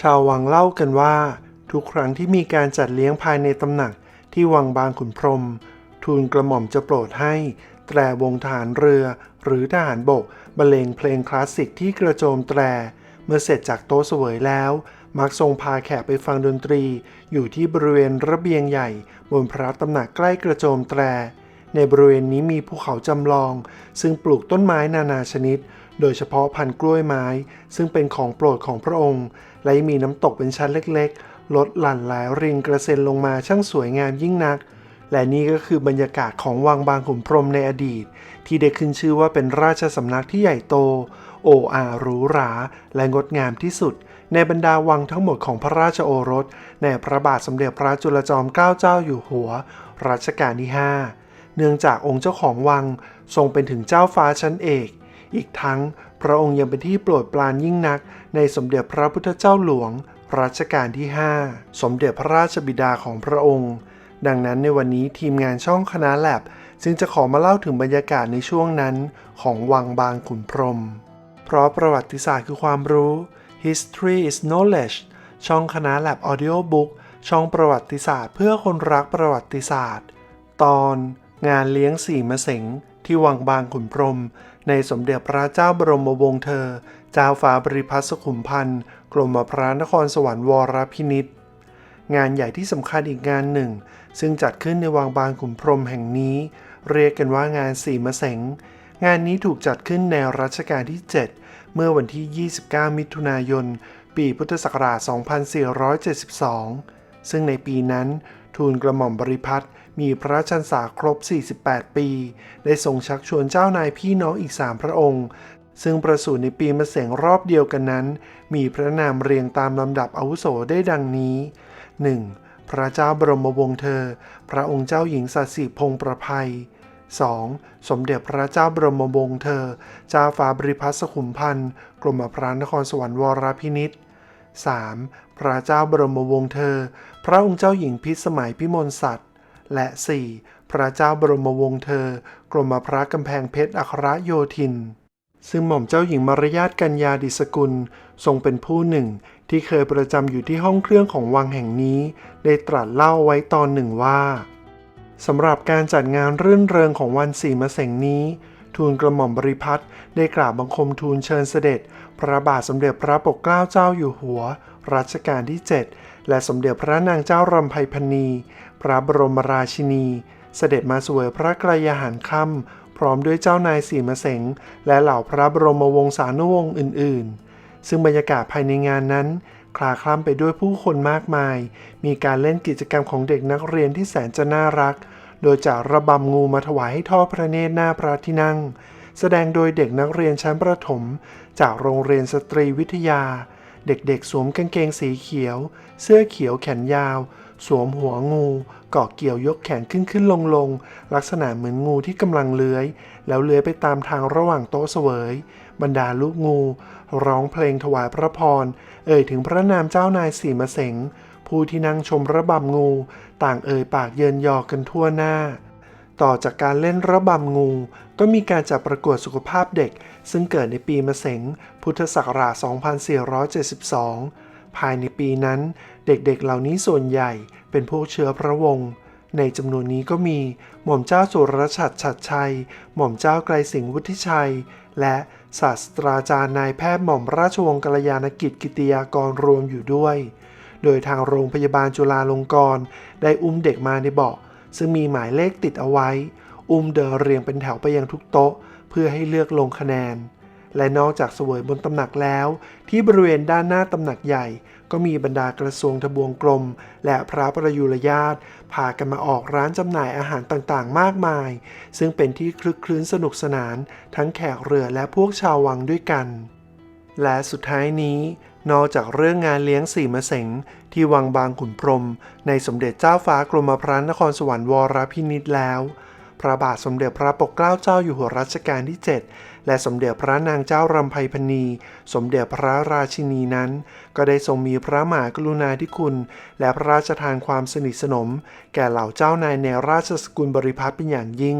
ชาววังเล่ากันว่า ทุกครั้งที่มีการจัดเลี้ยงภายในตำหนักที่วังบางขุนพรม ทูลกระหม่อมจะโปรดให้ แตรวงทหารเรือ หรือทหารบกบรรเลงเพลงคลาสสิกที่กระโจมแตร เมื่อเสร็จจากโต๊ะเสวยแล้ว มักทรงพาแขกไปฟังดนตรี อยู่ที่บริเวณระเบียงใหญ่ บนพระตำหนักใกล้กระโจมแตร ในบริเวณนี้มีภูเขาจำลอง ซึ่งปลูกต้นไม้นานาชนิด โดยเฉพาะพันธุ์กล้วยไม้ ซึ่งเป็นของโปรดของพระองค์ และมีน้ำตกเป็นชั้นเล็กๆ ลดหลั่นไหลริงกระเซ็นลงมาช่างสวยงามยิ่งนัก และนี่ก็คือบรรยากาศของวังบางขุนพรมในอดีต ที่ได้ขึ้นชื่อว่าเป็นราชสำนักที่ใหญ่โต โออาหรูหรา และงดงามที่สุด ในบรรดาวังทั้งหมดของพระราชโอรส ในพระบาทสมเด็จพระจุลจอมเกล้าเจ้าอยู่หัว รัชกาลที่ 5 เนื่องจากองค์เจ้าของวังทรงเป็นถึงเจ้าฟ้าชั้นเอก อีกทั้งพระองค์ยังเป็นที่โปรดปรานยิ่งนัก ในสมเด็จพระพุทธเจ้าหลวงรัชกาลที่ 5 สมเด็จพระราชบิดาของพระองค์ ดังนั้นในวันนี้ทีมงานช่องคณะแลบจึงจะขอมาเล่าถึงบรรยากาศในช่วงนั้นของวังบางขุนพรหมเพราะประวัติศาสตร์คือความรู้ History is knowledge ช่องคณะแลบ Audio Book ช่องประวัติศาสตร์เพื่อคนรักประวัติศาสตร์ ตอนงานเลี้ยงสี่มะเสง ที่วังบางขุนพรม ในสมเด็จพระเจ้าบรมวงศ์เธอ เจ้าฟ้าบริพัตรสุขุมพันธ์กรมพระนครสวรรค์วรพินิษงานใหญ่ที่สำคัญอีกงานหนึ่ง ซึ่งจัดขึ้นในวังบางขุนพรมแห่งนี้ เรียกกันว่างานสีมะเสงงานนี้ถูกจัดขึ้นในรัชกาลที่ 7 เมื่อวันที่ 29 มิถุนายน ปีพุทธศักราช 2472 ซึ่งในปีนั้น ทูลกระหม่อมบริพัตรมีพระชันษาครบ 48 ปี ได้ทรงชักชวนเจ้านายพี่น้องอีก3พระองค์ ซึ่งประสูติในปีมะเสงรอบเดียวกันนั้น มีพระนามเรียงตามลำดับอาวุโสได้ดังนี้ 1. พระเจ้าบรมวงศ์เธอ พระองค์เจ้าหญิงสัตสิพงษ์ประภัย 2. สมเด็จพระเจ้าบรมวงศ์เธอ เจ้าฟ้าบริพัตรสขุมพันธ์ กรมพระนครสวรรค์วรพินิษฐ์ 3. พระเจ้าบรมวงศ์เธอ พระองค์เจ้าหญิงพิสมัยพิมลสัตว์ และ 4. พระเจ้าบรมวงศ์เธอ กรมพระกำแพงเพชรอัครโยธิน ซึ่งหม่อมเจ้าหญิงมารยาทกัญญาดิสกุล ทรงเป็นผู้หนึ่ง ที่เคยประจำอยู่ที่ห้องเครื่องของวังแห่งนี้ ได้ตรัสเล่าไว้ตอนหนึ่งว่าสำหรับการจัดงานรื่นเริงของวันสี่มะเสงนี้ ทูลกระหม่อมบริพัตรได้กราบบังคมทูลเชิญเสด็จ พระบาทสมเด็จพระปกเกล้าเจ้าอยู่หัว รัชกาลที่ 7 และสมเด็จพระนางเจ้ารำไพพรรณี พระบรมราชินี เสด็จมาสวยพระกรยาหารค่ำพร้อมด้วยเจ้านายสีมะเสงและเหล่าพระบรมวงศานุวงศ์อื่น ๆ ซึ่งบรรยากาศภายในงานนั้นคลาคล่ำไปด้วยผู้คนมากมาย มีการเล่นกิจกรรมของเด็กนักเรียนที่แสนจะน่ารัก โดยจาระบำงูมาถวายให้ทอดพระเนตรหน้าพระที่นั่ง แสดงโดยเด็กนักเรียนชั้นประถม จากโรงเรียนสตรีวิทยา เด็กๆ สวมกางเกงสีเขียว เสื้อเขียวแขนยาว สวมหัวงูเกาะเกี่ยวยกแขนขึ้นขึ้นลงลงลักษณะเหมือนงูที่กำลังเลื้อย แล้วเลื้อยไปตามทางระหว่างโต๊ะเสวย บรรดาลูกงู ร้องเพลงถวายพระพร เอ่ยถึงพระนามเจ้านายสีมะเสง ผู้ที่นั่งชมระบำงู ต่างเอ่ยปากเยินยอกันทั่วหน้า ต่อจากการเล่นระบำงู ก็มีการจัดประกวดสุขภาพเด็ก ซึ่งเกิดในปีมะเสงพุทธศักราช 2472 ภายในปีนั้นเด็กๆเหล่านี้ส่วนใหญ่เป็นพวกเชื้อพระวงศ์ในจำนวนนี้ก็มีหม่อมเจ้าสุรชัดฉัดชัย หม่อมเจ้าไกลสิงห์วุฒิชัย และศาสตราจารย์นายแพทย์หม่อมราชวงศ์กัลยาณกิจกิติยากรรวมอยู่ด้วย โดยทางโรงพยาบาลจุฬาลงกรณ์ได้อุ้มเด็กมาในเบาะซึ่งมีหมายเลขติดเอาไว้ อุ้มเดินเรียงเป็นแถวไปยังทุกโต๊ะ เพื่อให้เลือกลงคะแนน และนอกจากเสวยบนตำหนักแล้ว ที่บริเวณด้านหน้าตำหนักใหญ่ ก็มีบรรดากระทรวงทบวงกรมและพระประยุรญาติพากันมาออกร้านจำหน่ายอาหารต่างๆ มากมาย ซึ่งเป็นที่คลึกคลื้นสนุกสนาน ทั้งแขกเรือและพวกชาววังด้วยกัน และสุดท้ายนี้ นอกจากเรื่องงานเลี้ยงสี่มะเสงที่วังบางขุนพรม ในสมเด็จเจ้าฟ้ากรมพระนครสวรรค์วรพินิจแล้ว พระบาทสมเด็จพระปกเกล้าเจ้าอยู่หัวรัชกาลที่ 7 และสมเด็จพระนางเจ้ารำไพพณี สมเด็จพระราชินีนั้น ก็ได้ทรงมีพระมหากรุณาธิคุณ และพระราชทานความสนิทสนม แก่เหล่าเจ้านายในราชสกุลบริพัตรเป็นอย่างยิ่ง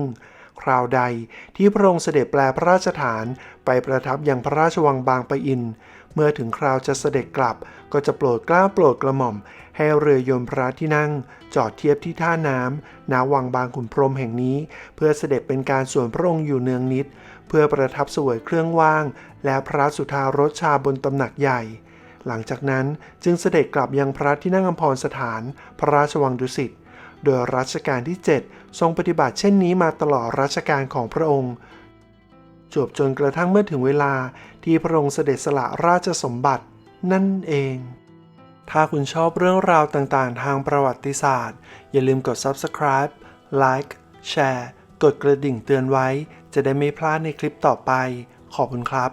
คราวใดที่พระองค์เสด็จแปลพระราชฐานไปประทับยังพระราชวังบางปะอิน เมื่อถึงคราวจะเสด็จกลับก็จะโปรดกล้าโปรดกระหม่อม ให้เรือยนต์พระที่นั่ง จอดเทียบที่ท่าน้ำณวังบางขุนพรหมแห่งนี้ เพื่อเสด็จเป็นการส่วนพระองค์อยู่เนืองนิด เพื่อประทับสวยเครื่องว่าง และพระสุธารสชาบนตำหนักใหญ่ หลังจากนั้นจึงเสด็จกลับยังพระที่นั่งอำพรสถาน พระราชวังดุสิตโดยรัชกาลที่ 7 ทรงปฏิบัติเช่นนี้มาตลอดรัชกาลของพระองค์ จวบจนกระทั่งเมื่อถึงเวลาที่พระองค์เสด็จสละราชสมบัตินั่นเอง ถ้าคุณชอบเรื่องราวต่างๆ ทางประวัติศาสตร์ อย่าลืมกด subscribe like แชร์ กดกระดิ่งเตือนไว้ จะได้ไม่พลาดในคลิปต่อไป ขอบคุณครับ